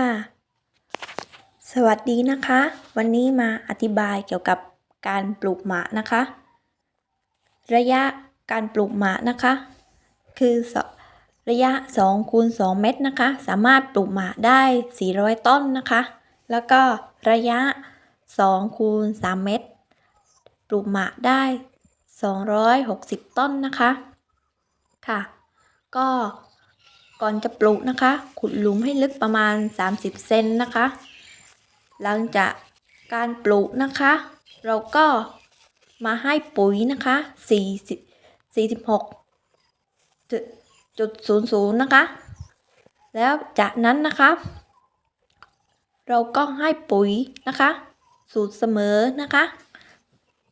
ค่ะ สวัสดีนะคะ วันนี้มาอธิบายเกี่ยวกับการปลูกหมากนะคะ ระยะการปลูกหมากนะคะ คือระยะ2คูณ2เมตรนะคะ สามารถปลูกหมากได้ 400 ต้นนะคะ แล้วก็ระยะ2คูณ3เมตร ปลูกหมากได้ 260 ต้นนะคะค่ะ ก็ ก่อนจะปลูกนะคะ ขุดหลุมให้ลึกประมาณ 30 เซนนะคะ หลังจากการปลูกนะคะ เราก็มาให้ปุ๋ยนะคะ40 46จุดจุดศูนย์ศูนย์นะคะ แล้วจากนั้นนะคะ เราก็ให้ปุ๋ยนะคะ สูตรเสมอนะคะ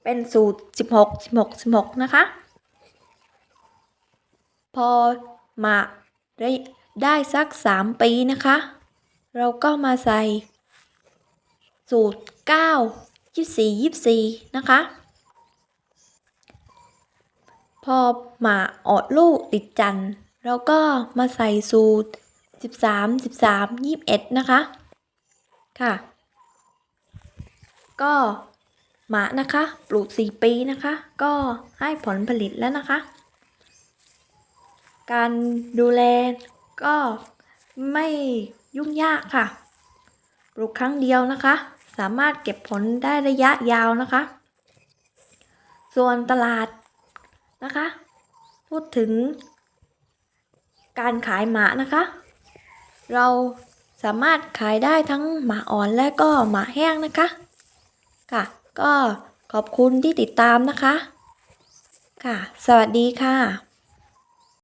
เป็นสูตร 16 16 16 นะคะ พอมาได้ ได้สัก 3 ปีนะคะ เราก็มาใส่ สูตร 9 24 24 นะคะ พอหมาออดลูกติดจันเราก็มาใส่สูตร 13 13 21 นะคะ ค่ะ ก็หมานะคะ ปลูก 4 ปีนะคะ ก็ให้ผลผลิตแล้วนะคะ การดูแลก็ไม่ยุ่งยากค่ะ ปลูกครั้งเดียวนะคะ สามารถเก็บผลได้ระยะยาวนะคะ ส่วนตลาดนะคะ พูดถึง การขายหมานะคะ เราสามารถขายได้ทั้งหมาอ่อนและก็หมาแห้งนะคะค่ะ ก็ขอบคุณที่ติดตามนะคะ ค่ะ สวัสดีค่ะ